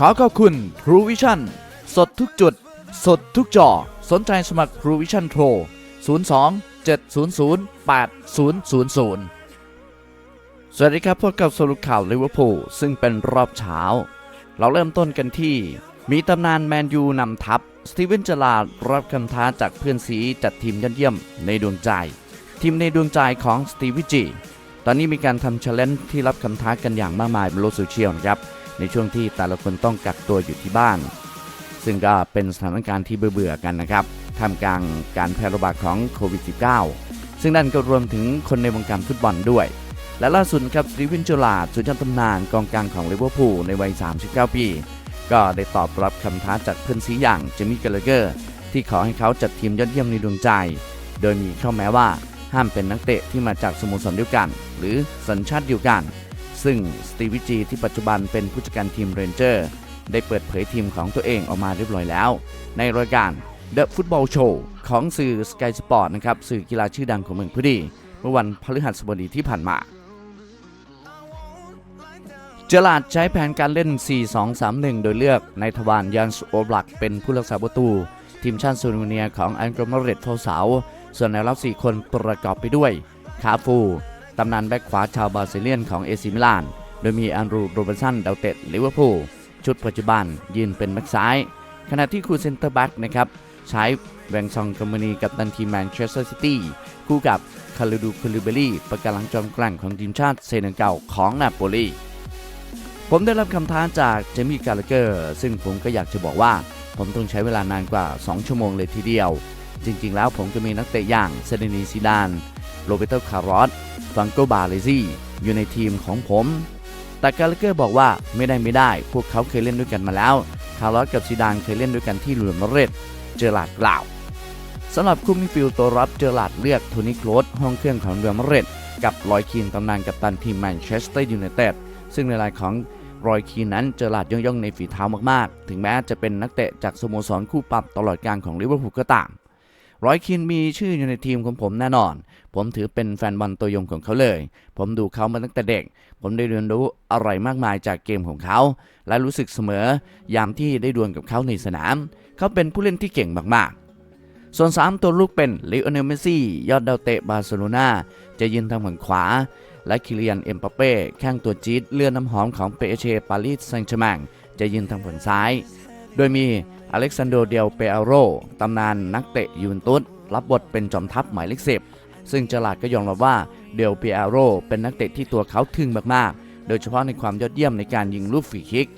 ขอขอบคุณ True Vision สดทุกจุด สดทุกจอ สนใจสมัคร True Vision โทร02 700 8000 สวัสดีครับพบกับสรุปข่าวลิเวอร์พูลซึ่งเป็นรอบเช้า เราเริ่มต้นกันที่ มีตำนานแมนยูนำทัพ สตีเวนเจลาร์ดรับคำท้าจากเพื่อนซีจัดทีมยอดเยี่ยมในดวงใจ ทีมในดวงใจของสตีวิจีตอนนี้มีการทำ c h เลนที่รับคำท้ากันอย่างมากมายบนโลกโซเชียลนะครับ ในช่วงที่แต่ละคนต้องกักตัวอยู่ที่บ้าน ซึ่งก็เป็นสถานการณ์ที่เบื่อๆกันนะครับท่ามกลางการแพร่ระบาดของโควิด -19 ซึ่งนั่นก็รวมถึงคนในวงการฟุตบอลด้วย และล่าสุดครับสตีเวนจอร์ลาดสุดยอดตำนานกองกลางของลิเวอร์พูลในวัย 39 ปี ก็ได้ตอบรับคำท้าจากเพื่อนซีอย่างเจมี่กาลเกอร์ที่ขอให้เขาจัดทีมยอดเยี่ยมในดวงใจ โดยมีข้อแม้ว่าห้ามเป็นนักเตะที่มาจากสโมสรเดียวกัน หรือสัญชาติเดียวกัน ซึ่งสตีวิจีที่ปัจจุบันเป็นผู้จัดการทีมเรนเจอร์ได้เปิดเผยทีมของตัวเองออกมาเรียบร้อยแล้ว ในรายการ The Football Show ของสื่อ Sky Sport นะครับสื่อกีฬาชื่อดังของเมืองพุดี เมื่อวันพฤหัสบดีที่ผ่านมา เจอราดใช้แผนการเล่น 4-2-3-1 โดยเลือกในทวารยันส์โอบลักเป็นผู้รักษาประตู ทีมชาติโซลูเนียของอังกฤษมาเรตเฝ้าเสาส่วนแนวรับ 4 คนประกอบไปด้วยคาฟู ตำนานแบ็คขวาชาวบราซิเลียนของเอซิมิลาน โดยมีอันรูโรเบร์สันดาวเต็ดลิเวอร์พูลชุดปัจจุบันยืนเป็นแบ็คซ้าย ขณะที่คู่เซนเตอร์แบ็กนะครับใช้แวงซองกัมมานีกับตันทีแมนเชสเตอร์ซิตี้คู่กับคาริดูคูลิเบรี่ประกาหลังจอมแกร่งของทีมชาติเซเนกัลของนาโปลีผมได้รับคำท้าจากเจมี่กาลเกอร์ ซึ่งผมก็อยากจะบอกว่า ผมต้องใช้เวลานานกว่า 2 ชั่วโมงเลยทีเดียว จริงๆ แล้วผมก็มีนักเตะอย่างเซเดนีซิดาน โรเบโตคาร์รอสฟังโกบาเลซี่อยู่ในทีมของผม แต่กาลเกอร์บอกว่าไม่ได้ไม่ได้ พวกเขาเคยเล่นด้วยกันมาแล้ว คาร์ลอสกับซิดานเคยเล่นด้วยกันที่เรือมาเรตเจอหลาดกล่าวสำหรับคู่มิฟิลตัวรับเจอหลาดเลือกโทนี่โคลสห้องเครื่องของเรือมาเรตกับลอยคีนตำนานกัปตันทีมแมนเชสเตอร์ยูไนเต็ดซึ่งในรายของรอยคีนนั้นเจอหลาดย่องๆในฝีเท้ามากๆ ถึงแม้จะเป็นนักเตะจากสโมสรคู่ปรับตลอดการของลิเวอร์พูลก็ตามรอยคินมีชื่ออยู่ในทีมของผมแน่นอน ผมถือเป็นแฟนบอลตัวยงของเขาเลย ผมดูเขามาตั้งแต่เด็ก ผมได้เรียนรู้อะไรมากมายจากเกมของเขา และรู้สึกเสมอยามที่ได้ดวลกับเขาในสนาม เขาเป็นผู้เล่นที่เก่งมากๆ ส่วน 3 ตัวลูกเป็นลิโอเนลเมสซี่ยอดดาวเตะบาร์เซโลนาจะยืนทางฝั่งขวา และคิเลียนเอ็มบัปเป้แข้งตัวจี๊ดเลือดน้ำหอมของเปเชปารีสแซงต์แชร์แมงจะยืนทางฝั่งซ้าย โดยมีอเล็กซานโดเดลเปอาโรตำนานนักเตะยูเวนตุสรับบทเป็นจอมทัพหมายเลขสิบ ซึ่งจลาดก็ยอมรับว่าเดลเปอาโรเป็นนักเตะที่ตัวเขาทึ่งมากๆ โดยเฉพาะในความยอดเยี่ยมในการยิงลูกฟรีคิก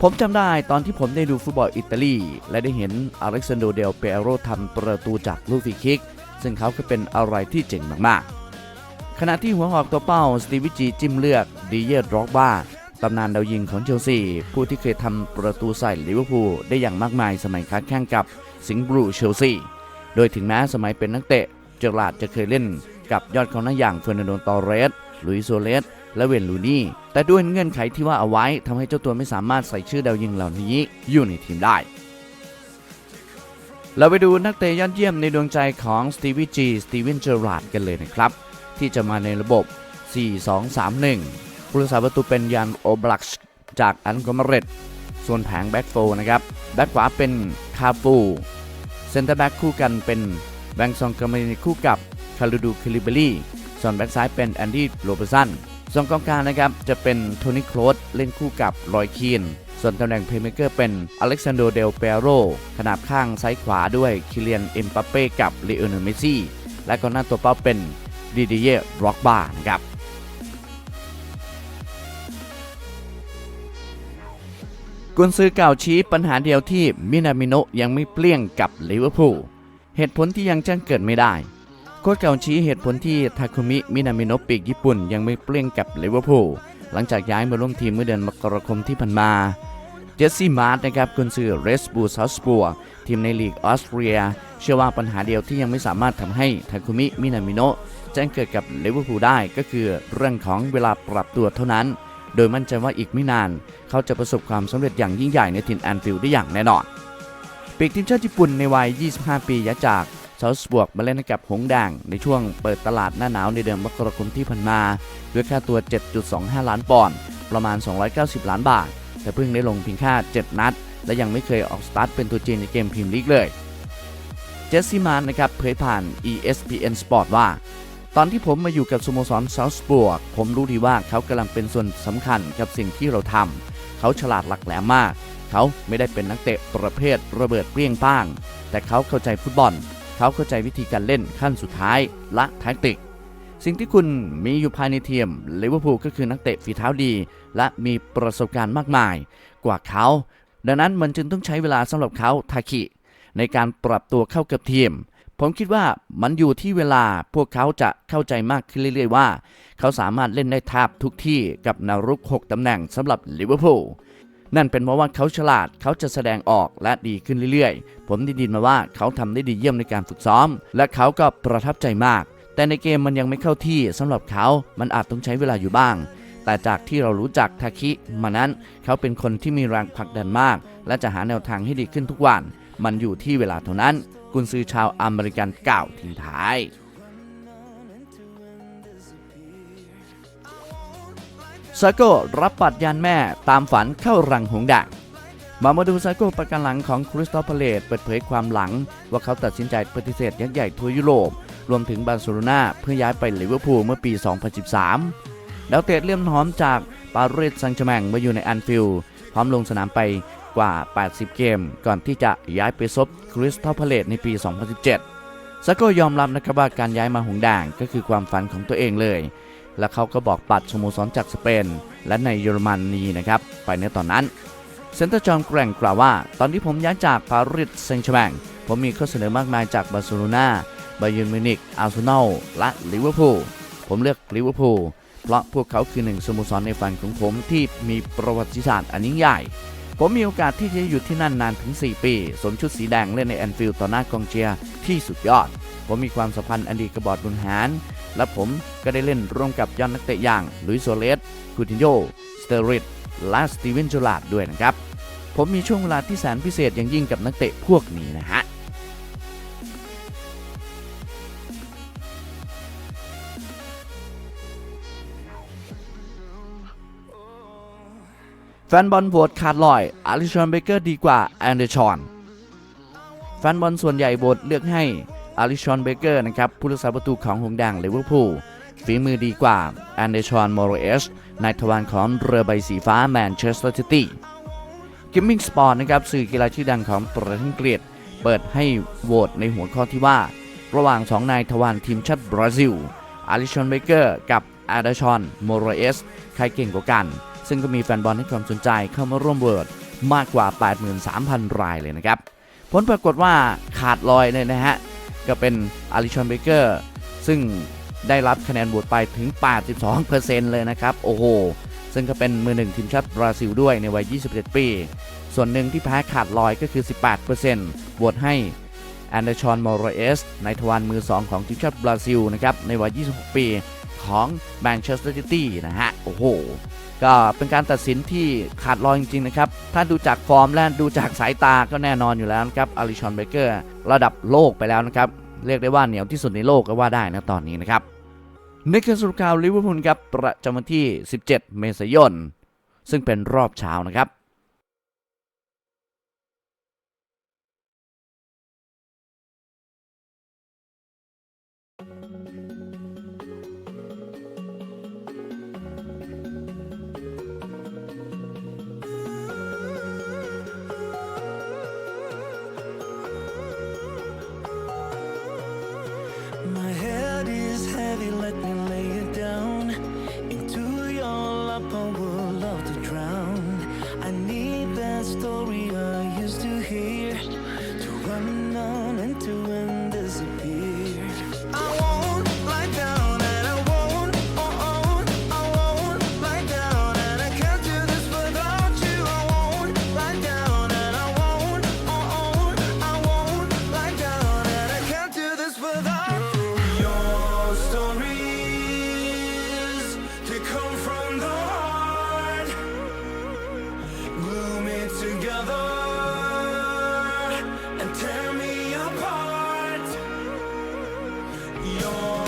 ผมจำได้ตอนที่ผมได้ดูฟุตบอลอิตาลี และได้เห็นอเล็กซานโดเดลเปอาโรทำประตูจากลูกฟรีคิก ซึ่งเขาก็เป็นอะไรที่เจ๋งมากๆ ขณะที่หัวหอกตัวเป้าสตีวิจีจิ้มเลือกดีเยร์ร็อกบ้าตำนานดาวยิงของเชลซี ผู้ที่เคยทำประตูใส่ลิเวอร์พูลได้อย่างมากมายสมัยค้าแข่งกับสิงห์บลูเชลซี โดยถึงแม้สมัยเป็นนักเตะ เจอร์ลาดจะเคยเล่นกับยอดเขาหน้าอย่างเฟอร์นันโดตอเรสลุยโซเลสและเวนลูนี่ แต่ด้วยเงื่อนไขที่ว่าเอาไว้ทำให้เจ้าตัวไม่สามารถใส่ชื่อดาวยิงเหล่านี้อยู่ในทีมได้ เราไปดูนักเตะยอดเยี่ยมในดวงใจของสตีวีจีสตีเวนเจอร์ลาดกันเลยนะครับ ที่จะมาในระบบ 4-2-3-1 ผู้รักษาประตูเป็นยันโอบลักช์จากอันกอมเรตส่วนแผงแบ็กโฟนะครับ แบ็กขวาเป็นคาฟูเซนเตอร์แบ็กคู่กันเป็น แบงซองกามานีคู่กับคารูดูคิลิเบรี่ส่วนแบ็กซ้ายเป็นแอนดี้โรเบร์สันส่วนกองกลางนะครับจะเป็นโทนี่โคลสเล่นคู่กับรอยคีน ส่วนตำแหน่งเพลย์เมเกอร์เป็นอเล็กซานโดเดลเปโรขนาบข้างซ้ายขวาด้วยคิเลียนเอ็มบัปเป้กับเลโอเนเมซี่ และกองหน้าตัวเป้าเป็นดิดิเย่ร็อกบานะครับกุนซือเก่าชี้ปัญหาเดียวที่มินามิโนยังไม่เปลี่ยงกับลิเวอร์พูล เหตุผลที่ยังแจ้งเกิดไม่ได้โค้ชเก่าชี้เหตุผลที่ทาคุมิมินามิโนปีกญี่ปุ่นยังไม่เปลี่ยงกับลิเวอร์พูลหลังจากย้ายมาร่วมทีมเมื่อเดือนมกราคมที่ผ่านมาเจสซี่มาร์ตนะครับกุนซือเรสบูซาสปัวทีมในลีกออสเตรีย เชื่อว่าปัญหาเดียวที่ยังไม่สามารถทำให้ทาคุมิมินามิโนะแจ้งเกิดกับลิเวอร์พูลได้ก็คือเรื่องของเวลาปรับตัวเท่านั้น โดยมั่นใจว่าอีกไม่นาน เขาจะประสบความสำเร็จอย่างยิ่งใหญ่ในถิ่นแอนฟิลด์ได้อย่างแน่นอน ปีกทีมชาติญี่ปุ่นในวัย 25 ปีย้ายจากซาส์บวกมาเล่นให้กับหงส์แดงในช่วงเปิดตลาดหน้าหนาวในเดือนมกราคมที่ผ่านมา ด้วยค่าตัว 7.25 ล้านปอนด์ประมาณ 290 ล้านบาท แต่เพิ่งได้ลงเพียงแค่7นัด และยังไม่เคยออกสตาร์ทเป็นตัวจริงในเกมพรีเมียร์ลีกเลย เจสซี่มานนะครับเผยผ่าน ESPN Sport ว่า ตอนที่ผมมาอยู่กับสโมสรซาท์สบวกผมรู้ดีว่าเขากำลังเป็นส่วนสำคัญกับสิ่งที่เราทำเขาฉลาดหลักแหลมมาก เขาไม่ได้เป็นนักเตะประเภทระเบิดเปรี้ยงป้าง แต่เขาเข้าใจฟุตบอล เขาเข้าใจวิธีการเล่นขั้นสุดท้ายและแท็กติก สิ่งที่คุณมีอยู่ภายในทีมลิเวอร์พูลก็คือนักเตะฝีเท้าดี และมีประสบการณ์มากมาย กว่าเขา ดังนั้นมันจึงต้องใช้เวลาสำหรับเขาทาคิในการปรับตัวเข้ากับทีมผมคิดว่ามันอยู่ที่เวลาพวกเขาจะเข้าใจมากขึ้นเรื่อยๆว่า เขาสามารถเล่นได้แทบทุกที่กับนวรุก 6 ตำแหน่งสำหรับลิเวอร์พูล นั่นเป็นเพราะว่าเขาฉลาดเขาจะแสดงออกและดีขึ้นเรื่อยๆ ผมได้ยินมาว่าเขาทำได้ดีเยี่ยมในการฝึกซ้อม และเขาก็ประทับใจมาก แต่ในเกมมันยังไม่เข้าที่สำหรับเขา มันอาจต้องใช้เวลาอยู่บ้าง แต่จากที่เรารู้จักทาคิมานั้น เขาเป็นคนที่มีแรงผลักดันมาก และจะหาแนวทางให้ดีขึ้นทุกวัน มันอยู่ที่เวลาเท่านั้น กุนซือชาวอเมริกันกล่าวทิ้งท้าย ซาโก้รับปัดยานแม่ตามฝันเข้ารังหงส์แดงมามาดูซาโก้ประกันหลังของคริสตอฟเพเลตเปิดเผยความหลัง ว่าเขาตัดสินใจปฏิเสธยักษ์ใหญ่ทั่วยุโรป รวมถึงบาร์เซโลนาเพื่อย้ายไปลิเวอร์พูลเมื่อปี 2013แล้วเตะเลี่ยมหอมจากปารีสแซงต์แชแมงมาอยู่ในแอนฟิลด์พร้อมลงสนามไปกว่า 80 เกม ก่อนที่จะย้ายไปซบคริสตัลพาเลตในปี 2017ซาโก้ยอมรับนะครับว่าการย้ายมาหงส์แดงก็คือความฝันของตัวเองเลย และเขาก็บอกปัดสโมสรจากสเปน และในเยอรมนนีนะครับไปในตอนนั้นเซนเตอร์จอห์นแกร่งกล่าวว่า ตอนที่ผมย้ายจากปารีสแซงต์แชร์แมงผมมีข้อเสนอมากมายจากบาร์เซโลนาบาเยิร์นมิวนิกอาร์เซนอลและลิเวอร์พูลผมเลือกลิเวอร์พูลเพราะพวกเขาคือหนึ่งสโมสรในฝันของผมที่มีประวัติศาสตร์อันยิ่งใหญ่ ผมมีโอกาสที่จะอยู่ที่นั่นนานถึง 4 ปีสวมชุดสีแดงเล่นในแอนฟิลด์ต่อหน้ากองเชียร์ที่สุดยอด ผมมีความสัมพันธ์อันดีกับบอร์ดบริหาร และผมก็ได้เล่นร่วมกับยอดนักเตะอย่างลุยโซเลสคูตินโยสเตอริดและสตีเวนจูลาดด้วยนะครับ ผมมีช่วงเวลาที่แสนพิเศษอย่างยิ่งกับนักเตะพวกนี้นะฮะแฟนบอลโหวตขาดลอยอาริชอนเบเกอร์ดีกว่าแอนเดอร์ชอน แฟนบอลส่วนใหญ่โหวตเลือกให้ อาริชอนเบเกอร์นะครับผู้รักษาประตูของหงส์แดงลิเวอร์พูลฝีมือดีกว่าแอนเดรชอนมโรเอสในทวารของเรือใบสีฟ้าแมนเชสเตอร์ซิตี้กิมมิ่งสปอร์ตนะครับสื่อกีฬาชื่อดังของประเทศอังกฤษเปิดให้โหวตในหัวข้อที่ว่า ระหว่างสองนายทวารทีมชาติบราซิล อาริชอนเบเกอร์กับอาดาชอนโมโรเอส ใครเก่งกว่ากัน ซึ่งก็มีแฟนบอลให้ความสนใจเข้ามาร่วมโหวตมากกว่า 83,000 รายเลยนะครับ ผลปรากฏว่าขาดลอยเลยนะฮะ ก็เป็นอาริชอนเบเกอร์ซึ่งได้รับคะแนนโหวตไปถึง 82%เลยนะครับ โอ้โห ซึ่งก็เป็นมือหนึ่งทีมชาติบราซิลด้วยในวัย21ปี ส่วนหนึ่งที่แพ้ขาดลอยก็คือ 18%โหวตให้แอนเดอร์ชอนมอร์เอสในทวารมือ 2 ของทีมชาติบราซิลนะครับในวัย 26 ปีของแมนเชสเตอร์ซิตี้นะฮะ โอ้โห ก็เป็นการตัดสินที่ขาดลอยจริงๆนะครับ ถ้าดูจากฟอร์มและดูจากสายตาก็แน่นอนอยู่แล้วนะครับอาริชอนเบเกอร์ระดับโลกไปแล้วนะครับ เรียกได้ว่าเหนียวที่สุดในโลกก็ว่าได้นะตอนนี้นะครับในการสรุปข่าวลิเวอร์พูลครับประจำวันที่ 17 เมษายน ซึ่งเป็นรอบเช้านะครับ to drown. I need that story I used to hear to run on and to your